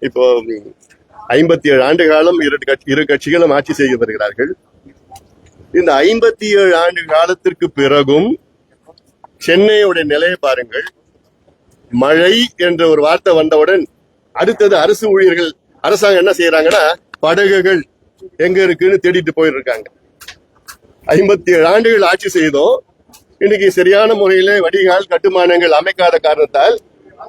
இப்போ ஐம்பத்தி ஏழு ஆண்டு காலம் இரு கட்சி- இரு கட்சிகளும் ஆட்சி செய்து வருகிறார்கள். இந்த ஐம்பத்தி ஏழு ஆண்டு காலத்திற்கு பிறகும் சென்னையுடைய நிலையை பாருங்கள். மழை என்ற ஒரு வார்த்தை வந்தவுடன் அடுத்தது அரசு ஊழியர்கள் அரசாங்கம் என்ன செய்யறாங்கன்னா படகுகள் எங்க இருக்குன்னு தேடிட்டு போயிட்டு இருக்காங்க ஐம்பத்தி ஏழு ஆண்டுகள் ஆட்சி செய்தோம். இன்னைக்கு சரியான முறையில வடிகால் கட்டுமானங்கள் அமைக்காத காரணத்தால்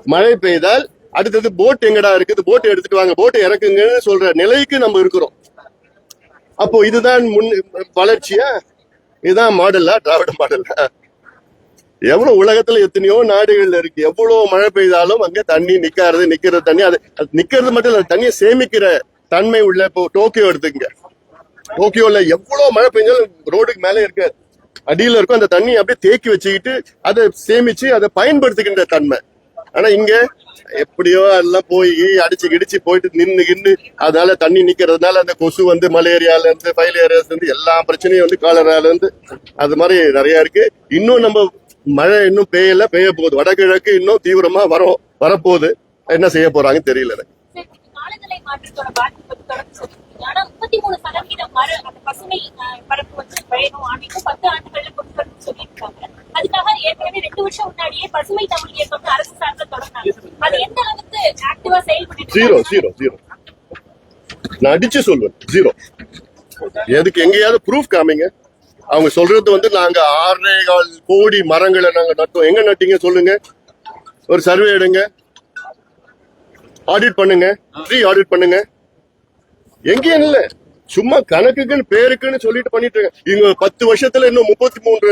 மழை பெய்தால் அடுத்தது போட் எங்கடா இருக்குது போட் எடுத்துட்டு வாங்க. போட் இறக்குங்கன்னு சொல்ற நிலைக்கு நம்ம இருக்கிறோம். அப்போ இதுதான் முன் வளர்ச்சியா? இதுதான் மாடலா? திராவிட மாடலா? எவ்வளவு உலகத்துல எத்தனையோ நாடுகள்ல இருக்கு. எவ்வளவு மழை பெய்தாலும் அங்க தண்ணி நிக்காது நிக்கிற தண்ணி. அது நிக்கிறது மட்டும் இல்ல தண்ணியை சேமிக்கிற தன்மை உள்ள இப்போ டோக்கியோ எடுத்துக்கங்க. டோக்கியோல எவ்வளவு மழை பெஞ்சாலும் ரோடுக்கு மேல இருக்க அடியில இருக்கும். அந்த தண்ணி அப்படியே தேக்கி வச்சுக்கிட்டு அதை சேமிச்சு அதை பயன்படுத்துகின்ற தன்மை. ஆனா இங்க எப்படியோ எல்லாம் போய் அடிச்சு கிடிச்சு போயிட்டு நின்னு கின்னு அதனால தண்ணி நிக்கிறதுனால அந்த கொசு வந்து மலேரியால இருந்து ஃபைலேரியால இருந்து எல்லா பிரச்சனையும் வந்து காலரால இருந்து அது மாதிரி நிறைய இருக்கு. இன்னும் நம்ம மழை இன்னும் பெய்யல பெய்ய போகுது. வடகிழக்கு இன்னும் தீவிரமா வரும் வரப்போகுது. என்ன செய்ய போறாங்கன்னு தெரியல எனக்கு. ரெண்டு வருஷம் முன்னாடியே பசுமை தமிழ் இயக்கம் அரசு சார்பில் தொடங்கினாங்க அது எந்த அளவுக்கு ஆக்டிவா செயல்பட்டு ஜீரோ ஜீரோ ஜீரோ நான் அடிச்சு சொல்வேன் ஜீரோ எதுக்கு எங்கேயாவது ப்ரூஃப் காமிங்க. அவங்க சொல்றது வந்து நாங்க ஆறே கால் கோடி மரங்களை நாங்க நட்டோம். எங்க நட்டீங்க சொல்லுங்க. ஒரு சர்வே எடுங்க. ஆடிட் பண்ணுங்க. ட்ரீ ஆடிட் பண்ணுங்க. எங்கேயும் இல்ல. சும்மா கணக்குக்குன்னு பேருக்குன்னு சொல்லிட்டு பண்ணிட்டு இருக்காங்க இவங்க பத்து வருஷத்துல இன்னும் முப்பத்தி மூன்று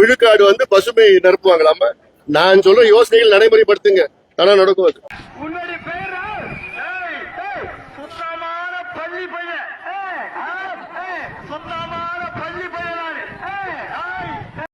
விழுக்காடு வந்து பசுமை நிரப்புவாங்களாமா நான் சொல்ற யோசனைகள் நடைமுறைப்படுத்துங்க. ஆனா நடக்கும் அது. உன்னுடைய பள்ளி பையன். சுத்தமான பள்ளி பையன்